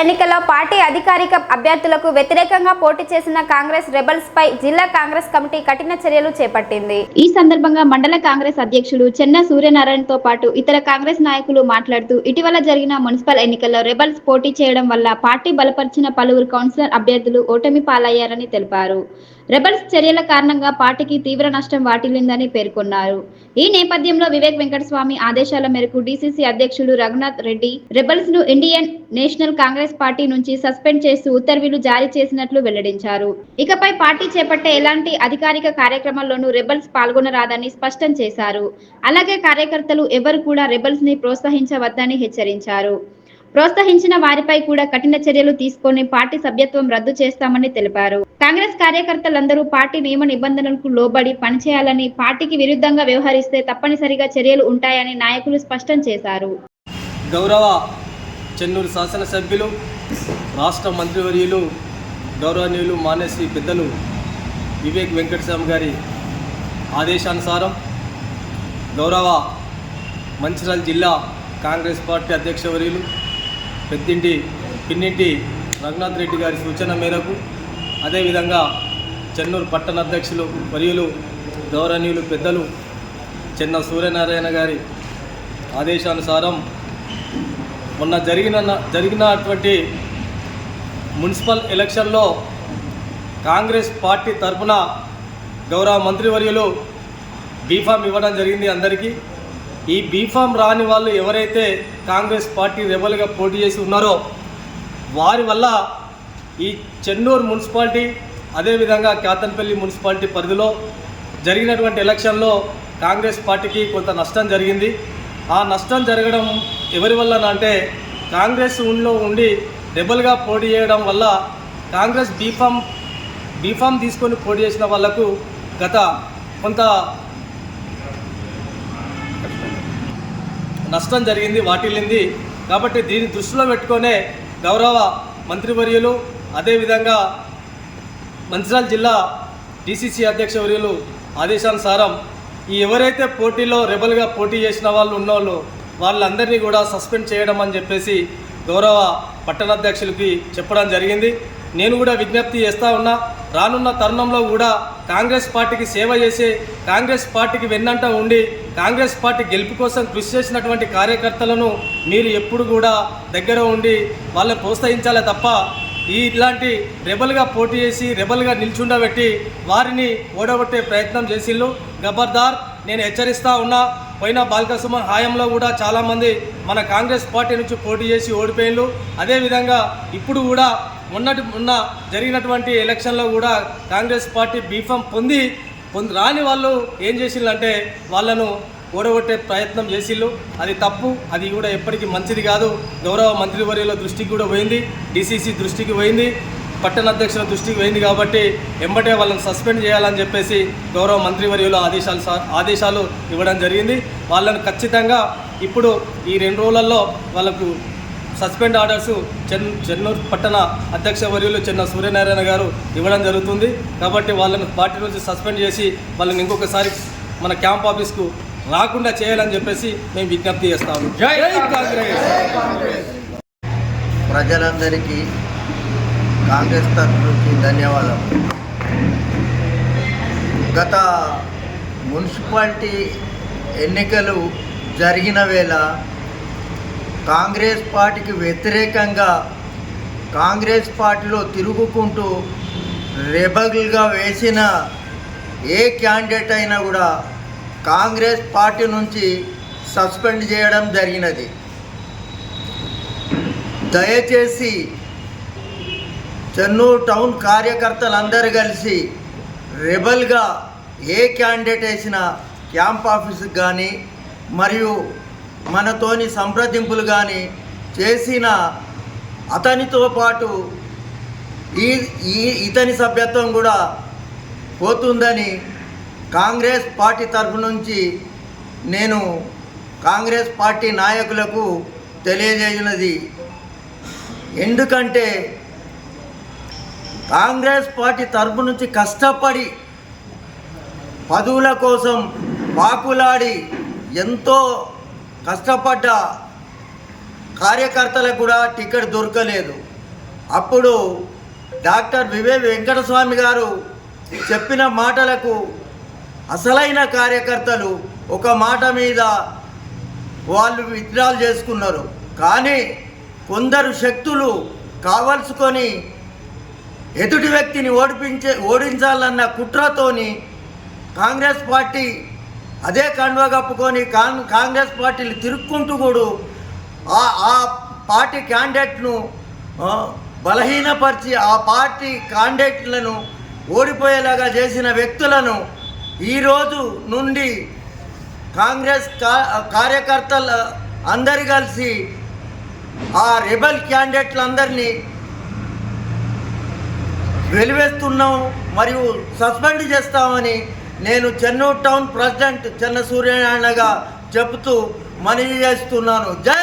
ఎన్నికల్లో పార్టీ అధికారిక అభ్యర్థులకు వ్యతిరేకంగా పోటీ చేసిన కాంగ్రెస్ రెబల్స్ పై జిల్లా కాంగ్రెస్ కమిటీ కఠిన చర్యలు చేపట్టింది. ఈ సందర్భంగా మండల కాంగ్రెస్ అధ్యక్షులు చెన్న సూర్యనారాయణతో పాటు ఇతర కాంగ్రెస్ నాయకులు మాట్లాడుతూ ఇటీవల జరిగిన మున్సిపల్ ఎన్నికల్లో రెబల్స్ పోటీ చేయడం వల్ల పార్టీ బలపరిచిన పలువురు కౌన్సిలర్ అభ్యర్థులు ఓటమి పాలయ్యారని తెలిపారు. రెబల్స్ చర్యల కారణంగా పార్టీకి తీవ్ర నష్టం వాటిల్లిందని పేర్కొన్నారు. ఈ నేపథ్యంలో వివేక్ వెంకటస్వామి ఆదేశాల మేరకు డీసీసీ అధ్యక్షులు రఘునాథ్ రెడ్డి రెబల్స్ను ఇండియన్ నేషనల్ కాంగ్రెస్ పార్టీ నుంచి సస్పెండ్ చేస్తూ ఉత్తర్వులు జారీ చేసినట్లు వెల్లడించారు. ఇకపై పార్టీ చేపట్టే ఎలాంటి అధికారిక కార్యక్రమాల్లోనూ రెబల్స్ పాల్గొనరాదని స్పష్టం చేశారు. అలాగే కార్యకర్తలు ఎవరు కూడా రెబల్స్ని ప్రోత్సహించవద్దని హెచ్చరించారు. ప్రోత్సహించిన వారిపై కూడా కఠిన చర్యలు తీసుకొని పార్టీ సభ్యత్వం రద్దు చేస్తామని తెలిపారు. కాంగ్రెస్ కార్యకర్తలందరూ పార్టీ నియమ నిబంధనలకు లోబడి పనిచేయాలని పార్టీకి విరుద్ధంగా వ్యవహరిస్తే తప్పనిసరిగా చర్యలు ఉంటాయని నాయకులు స్పష్టం చేశారు. గౌరవ చెన్నూరు శాసనసభ్యులు రాష్ట్ర మంత్రివర్యులు గౌరవనీయులు మాన్యశ్రీ పెద్దలు వివేక్ వెంకటస్వామి గారి ఆదేశానుసారం గౌరవ మంచిర్యాల జిల్లా కాంగ్రెస్ పార్టీ అధ్యక్షవర్యులు పెద్దింటి పిన్నింటి రఘునాథ్ రెడ్డి గారి సూచన మేరకు అదేవిధంగా చెన్నూరు పట్టణ అధ్యక్షులు వర్యులు గౌరవనీయులు పెద్దలు చెన్న సూర్యనారాయణ గారి ఆదేశానుసారం మొన్న జరిగిన జరిగినటువంటి మున్సిపల్ ఎలక్షన్లో కాంగ్రెస్ పార్టీ తరఫున గౌరవ మంత్రివర్యులు బీఫామ్ ఇవ్వడం జరిగింది అందరికీ. ఈ బీఫామ్ రాని వాళ్ళు ఎవరైతే కాంగ్రెస్ పార్టీ రెబల్గా పోటీ చేసి ఉన్నారో వారి వల్ల ఈ చెన్నూరు మున్సిపాలిటీ అదేవిధంగా కాతన్పల్లి మున్సిపాలిటీ పరిధిలో జరిగినటువంటి ఎలక్షన్లో కాంగ్రెస్ పార్టీకి కొంత నష్టం జరిగింది. ఆ నష్టం జరగడం ఎవరి వల్ల అంటే కాంగ్రెస్ ఉండిలో ఉండి రెబల్గా పోటీ చేయడం వల్ల కాంగ్రెస్ బీఫామ్ బీఫామ్ తీసుకొని పోటీ చేసిన వాళ్ళకు గత కొంత నష్టం జరిగింది వాటిల్లింది. కాబట్టి దీన్ని దృష్టిలో పెట్టుకొనే గౌరవ మంత్రివర్యులు అదేవిధంగా మంచిర్యాల జిల్లా డిసిసి అధ్యక్షవర్యులు ఆదేశానుసారం ఈ ఎవరైతే పోటీలో రెబల్గా పోటీ చేసిన వాళ్ళు ఉన్నోళ్ళు వాళ్ళందరినీ కూడా సస్పెండ్ చేయడం అని చెప్పేసి గౌరవ పట్టణాధ్యక్షులకి చెప్పడం జరిగింది. నేను కూడా విజ్ఞప్తి చేస్తూ ఉన్నా రానున్న తరుణంలో కూడా కాంగ్రెస్ పార్టీకి సేవ చేసి కాంగ్రెస్ పార్టీకి వెన్నంట ఉండి కాంగ్రెస్ పార్టీ గెలుపు కోసం కృషి చేసినటువంటి కార్యకర్తలను మీరు ఎప్పుడు కూడా దగ్గర ఉండి వాళ్ళని ప్రోత్సహించాలే తప్ప ఈ ఇలాంటి రెబల్గా పోటీ చేసి రెబల్గా నిల్చుండబెట్టి వారిని ఓడగొట్టే ప్రయత్నం చేసిళ్ళు గబర్దార్ నేను హెచ్చరిస్తా ఉన్నా పోయిన బాలకసుమన్ హాయంలో కూడా చాలామంది మన కాంగ్రెస్ పార్టీ నుంచి పోటీ చేసి ఓడిపోయిళ్ళు అదేవిధంగా ఇప్పుడు కూడా మొన్నటి మొన్న జరిగినటువంటి ఎలక్షన్లో కూడా కాంగ్రెస్ పార్టీ బీఫామ్ పొంది పొంది రాని వాళ్ళు ఏం చేసిందంటే వాళ్ళను ఓడగొట్టే ప్రయత్నం చేసిళ్ళు. అది తప్పు అది కూడా ఎప్పటికీ మంచిది కాదు. గౌరవ మంత్రివర్యుల దృష్టికి కూడా పోయింది డీసీసీ దృష్టికి పోయింది పట్టణ అధ్యక్షుల దృష్టికి పోయింది కాబట్టి ఎంబటే వాళ్ళని సస్పెండ్ చేయాలని చెప్పేసి గౌరవ మంత్రివర్యులు ఆదేశాలు సా- ఆదేశాలు ఇవ్వడం జరిగింది. వాళ్ళను ఖచ్చితంగా ఇప్పుడు ఈ రెండు రోజులలో వాళ్ళకు సస్పెండ్ ఆర్డర్స్ చెన్ చెన్నూరు పట్టణ అధ్యక్ష వర్యులు చెన్న సూర్యనారాయణ గారు ఇవ్వడం జరుగుతుంది. కాబట్టి వాళ్ళని పార్టీ నుంచి సస్పెండ్ చేసి వాళ్ళని ఇంకొకసారి మన క్యాంప్ ఆఫీస్కు రాకుండా చేయాలని చెప్పేసి మేము విజ్ఞప్తి చేస్తాము. జై కాంగ్రెస్. ప్రజలందరికీ కాంగ్రెస్ తరఫు నుంచి ధన్యవాదాలు. గత మున్సిపాలిటీ ఎన్నికలు జరిగిన వేళ కాంగ్రెస్ పార్టీకి వ్యతిరేకంగా కాంగ్రెస్ పార్టీలో తిరుగుకుంటూ రెబల్గా వేసిన ఏ క్యాండిడేట్ అయినా కూడా కాంగ్రెస్ పార్టీ నుంచి సస్పెండ్ చేయడం జరిగినది. దయచేసి చెన్నూరు టౌన్ కార్యకర్తలందరూ కలిసి రెబల్గా ఏ క్యాండిడేట్ వేసినా క్యాంప్ ఆఫీస్కి కానీ మరియు మనతోని సంప్రదింపులు కానీ చేసిన అతనితో పాటు ఈ ఈ ఇతని సభ్యత్వం కూడా పోతుందని కాంగ్రెస్ పార్టీ తరఫు నుంచి నేను కాంగ్రెస్ పార్టీ నాయకులకు తెలియజేయున్నది. ఎందుకంటే కాంగ్రెస్ పార్టీ తరపు నుంచి కష్టపడి పదవుల కోసం పాకులాడి ఎంతో కష్టపడ్డ కార్యకర్తలకు కూడా టికెట్ దొరకలేదు. అప్పుడు డాక్టర్ వివే వెంకటస్వామి గారు చెప్పిన మాటలకు అసలైన కార్యకర్తలు ఒక మాట మీద వాళ్ళు విత్డ్రాల్ చేసుకున్నారు. కానీ కొందరు శక్తులు కావలసుకొని ఎదుటి వ్యక్తిని ఓడిపించే ఓడించాలన్న కుట్రతోని కాంగ్రెస్ పార్టీ అదే కండువ కప్పుకొని కాం కాంగ్రెస్ పార్టీలు తిరుక్కుంటూ కూడా ఆ పార్టీ క్యాండిడేట్ను బలహీనపరిచి ఆ పార్టీ క్యాండిడేట్లను ఓడిపోయేలాగా చేసిన వ్యక్తులను ఈరోజు నుండి కాంగ్రెస్ కార్యకర్తలు అందరు కలిసి ఆ రెబల్ క్యాండిడేట్లందరినీ వెలివేస్తున్నాం మరియు సస్పెండ్ చేస్తామని నేను చెన్నూరు టౌన్ ప్రెసిడెంట్ చెన్న సూర్యనారాయణగా చెబుతూ మనవి చేస్తున్నాను. జై